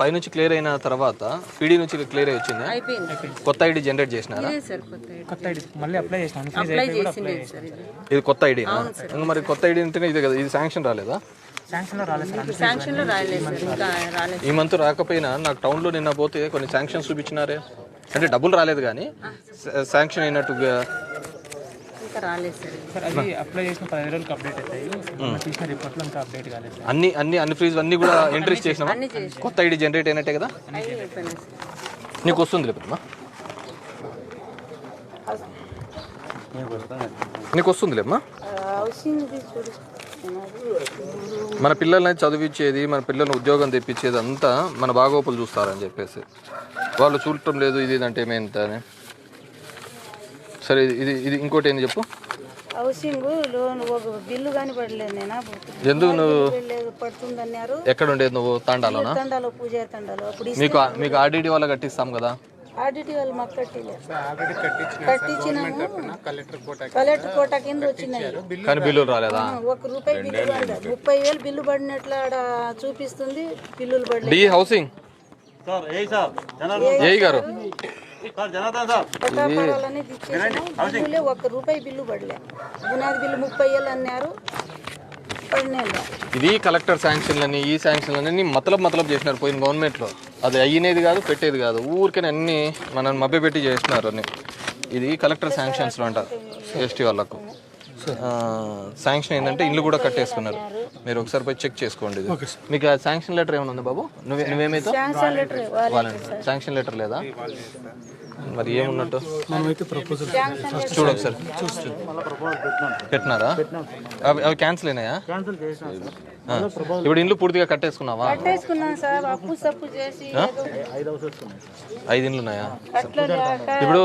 పైనుంచి క్లియర్ అయిన తర్వాత పీడీ నుంచి క్లియర్ అయి వచ్చిందా? కొత్త ఐడి జనరేట్ చేసినారా? ఇదే సార్ కొత్త ఐడి. కొత్త ఐడి మళ్ళీ అప్లై చేసినాను ఫీజు అప్లై అయిపోయి కూడా చేసింది అప్లై సార్ ఇది ఇది కొత్త ఐడి ఇంకా మరి కొత్త ఐడి అంటేనే ఇదే కదా ఇది శాంక్షన్ రాలేదు? ఈ మంత్ రాకపోయినా నాకు టౌన్లో నిన్న పోతే కొన్ని శాంక్షన్స్ చూపించినారే. అంటే డబ్బులు రాలేదు కానీ శాంక్షన్ అయినట్టుగా అన్ని అన్ని అన్ని ఫ్రీజ్ అన్ని కూడా ఎంట్రీస్ చేసినావా? అన్ని చేసి కొత్త ఐడి జనరేట్ అయినట్టే కదా? నీకు వస్తుంది లేపమ్మా నీకు వస్తుంది? లేమ్మా మన పిల్లల్ని చదివించేది మన పిల్లల్ని ఉద్యోగం తెప్పించేది అంతా మన బాగోపులు చూస్తారని చెప్పేసి. వాళ్ళు చూడటం లేదు ఇది ఇది అంటే ఏమైంత అని. సరే ఇది ఇది ఇంకోటి ఏంది చెప్పు? హౌసింగ్ లోన్ ఒక బిల్లు కానీ పడలేదు నేను? ఎందుకు నువ్వు లేదు పడుతుందన్నారు. ఎక్కడ ఉండేది నువ్వు? తాండాలోనా? తండాలో పూజారి తండాలో. అప్పుడు మీకు మీకు ఆర్డీడీ వాళ్ళ కట్టిస్తాం కదా? ఆడిటి వాళ్ళు మాకు కట్టిలే. కట్టించినాము. కలెక్టర్ కోట కింద వచ్చినాయి. కానీ బిల్లులు రాలేదా? ఒక రూపాయి బిల్లు పడలేదు ముప్పై వేలు బిల్లు పడినట్లు ఆడ చూపిస్తుంది బిల్లులు పడలేదు డి హౌసింగ్. ఏఈ గారు. బిల్లులే ఒక్క రూపాయి బిల్లు పడలే. గునాది బిల్లు ముప్పై వేలు అన్నారు. ఇది కలెక్టర్ శాంక్షన్లని ఈ శాంక్షన్లని మతలబ్ మతలబ్ చేసినారు పోయిన గవర్నమెంట్లో. అది అయ్యినేది కాదు పెట్టేది కాదు. ఊరికే అన్ని మనం మభ్యపెట్టి చేసినారు అన్ని. ఇది కలెక్టర్ శాంక్షన్స్లో అంట ఎస్టీ వాళ్ళకు. శాంక్షన్ ఏంటంటే ఇల్లు కూడా కట్టేసుకున్నారు. మీరు ఒకసారి పోయి చెక్ చేసుకోండి ఇది. మీకు ఆ శాంక్షన్ లెటర్ ఏమైనా ఉంది బాబు? నువ్వే నువ్వేమైతే? శాంక్షన్ లెటర్ వాళ్ళని శాంక్షన్ లెటర్ లేదా? మరి ఏమున్నట్టు? చూడు ఒకసారి పెట్టినారా? అవి అవి క్యాన్సిల్ అయినాయా? ఆ. ఇప్పుడు ఇండ్లు పూర్తిగా కట్టేసుకున్నావా? కట్టేసుకున్నాం సార్. అప్పు సప్పు చేసి ఏదో ఐదు ఇండ్లు ఉన్నాయా అట్లా ఇప్పుడు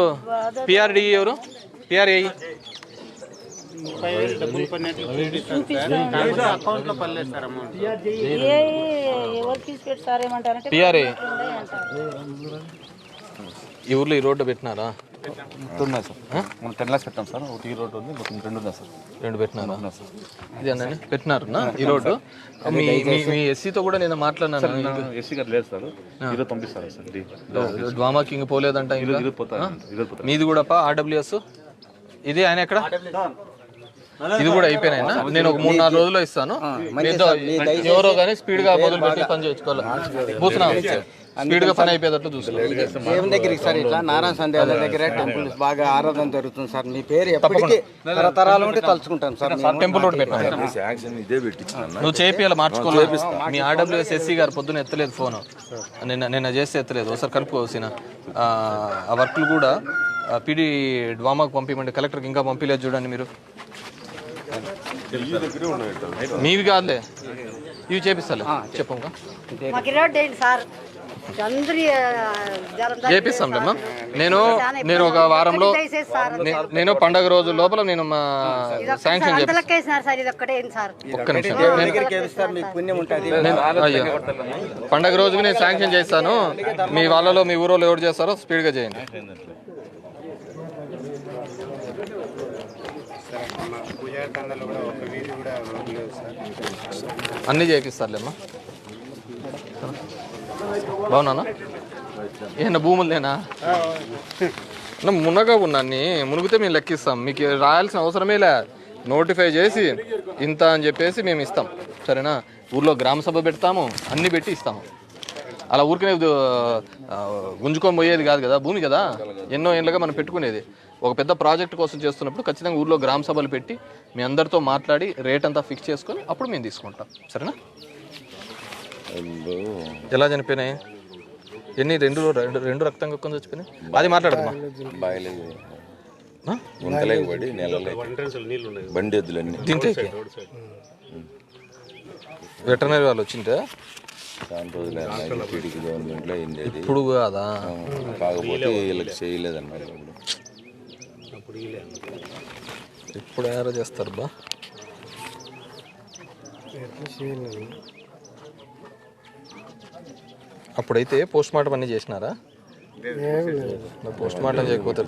పిఆర్డి ఎవరు? పిఆర్ఏ ఏ ఎవరు సార్ ఏమంటారంటే. ఈ ఊర్లో ఈ రోడ్డు పెట్టినారా ఉన్నాయి సార్. మనం టెన్ లాక్స్ పెట్టాం సార్. ఒకటి ఈ రోడ్డు ఉంది మొత్తం రెండు ఉన్నాయి సార్. రెండు పెట్టినారా? ఇది అన్నీ? పెట్టినారు ఈ రోడ్డు? మీ ఎస్సీతో కూడా నేను మాట్లాడినాను. ఎస్సీ గారు లేదు సార్. ఈరోజు పంపిస్తారు సార్ డ్వామా కింగ్ పోలేదంట మీది కూడా ఆర్డబ్ల్యూఎస్? ఇది ఆయన ఎక్కడ? ఇది కూడా అయిపోయినాయి నేను ఒక మూడు నాలుగు రోజుల్లో ఇస్తాను. ఎవరో కానీ స్పీడ్గా మొదలు పెట్టి పని చేసుకోవాలి పూసిన స్పీడ్గా పని అయిపోయేటట్లు చూసుకోవాలి. దేవుని దగ్గరికి సార్ ఇట్లా నారాయణ సందేహాల దగ్గర టెంపుల్ బాగా ఆరాధన జరుగుతుంది సార్. మీ పేరు ఎప్పటికీ తరతరాలు ఉంటే తలుచుకుంటాను సార్. టెంపుల్ రోడ్ పెట్టినా నువ్వు చేపియాలి మార్చుకోవాలి. మీ ఆర్డబ్ల్యూఎస్ ఎస్సీ గారు పొద్దున ఎత్తలేదు ఫోన్. నిన్న నిన్న చేస్తే ఎత్తలేదు. ఒకసారి కలుపుకోవాల్సిన ఆ వర్క్లు కూడా పిడి డ్వామాకు పంపించండి కలెక్టర్కి ఇంకా పంపించలేదు చూడండి మీరు. మీవి కాదులే. ఇవి చేపిస్తాలే. చెప్పంగా చేపిస్తాంలేమ్మా నేను నేను ఒక వారంలో నేను పండగ రోజు లోపల నేను మా శాంక్షన్ ఒక్క నిమిషం. పండగ రోజుకి నేను శాంక్షన్ చేస్తాను. మీ వాళ్ళలో మీ ఊరోళ్ళు ఎవరు చేస్తారో స్పీడ్గా చేయండి. అన్నీ చేపిస్తారులేమ్మా. బాగున్నానా? ఏమన్నా భూములు లేనా మునగా ఉన్నాన్ని మునిగితే మేము లెక్కిస్తాం. మీకు రాయాల్సిన అవసరమే లే. నోటిఫై చేసి ఇంత అని చెప్పేసి మేము ఇస్తాం. సరేనా? ఊర్లో గ్రామ సభ పెడతాము అన్నీ పెట్టి ఇస్తాము. అలా ఊరికనే గుంజుకొని పోయేది కాదు కదా భూమి కదా? ఎన్నో ఏళ్ళగా మనం పెట్టుకునేది. ఒక పెద్ద ప్రాజెక్ట్ కోసం చేస్తున్నప్పుడు ఖచ్చితంగా ఊర్లో గ్రామ సభలు పెట్టి మీ అందరితో మాట్లాడి రేట్ అంతా ఫిక్స్ చేసుకొని అప్పుడు మేము తీసుకుంటాం. సరేనా? ఎలా చనిపోయినాయి? ఎన్ని రెండు రెండు రెండు రక్తం కక్కుని చచ్చిపోయినాయి? అది మాట్లాడదమ్మా పడి బండి ఎద్దులన్నీ వెటర్నరీ వాళ్ళు వచ్చింటే? ఇప్పుడు కాదా? కాకపోతే వీళ్ళకి చేయలేదన్నారు ఇప్పుడు ఎవరో చేస్తారు బా? అప్పుడైతే పోస్ట్ మార్టం అన్ని చేసినారా? పోస్ట్ మార్టం చేయకపోతే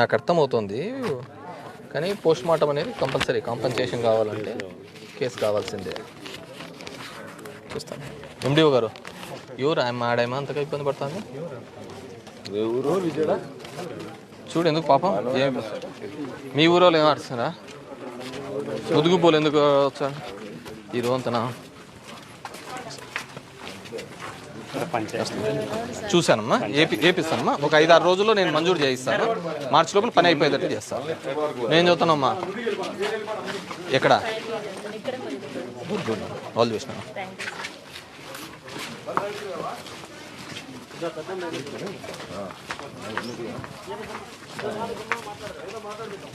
నాకు అర్థమవుతుంది. కానీ పోస్ట్ మార్టం అనేది కంపల్సరీ. కాంపన్సేషన్ కావాలంటే కేసు కావాల్సిందే. చూస్తాను. ఎండిఓ గారు. ఎవరు ఆయన ఆడేమో అంతగా ఇబ్బంది పడుతుంది ఊరు చూడు ఎందుకు పాపం ఏం మీ ఊరోళ్ళు ఏం ఆడుతున్నారా ముదుగు పోలు ఎందుకు వచ్చాడు ఈ రోజంతనా చూశానమ్మా ఏపీ ఏపిస్తానమ్మా ఒక ఐదు ఆరు రోజుల్లో నేను మంజూరు చేయిస్తాను మార్చి లోపల పని అయిపోయేటట్టు చేస్తాను నేను చెప్తానమ్మా ఎక్కడ గుడ్ గుడ్ ఆల్ చూసిన ಮಾತಾಡ್ಬೇಕು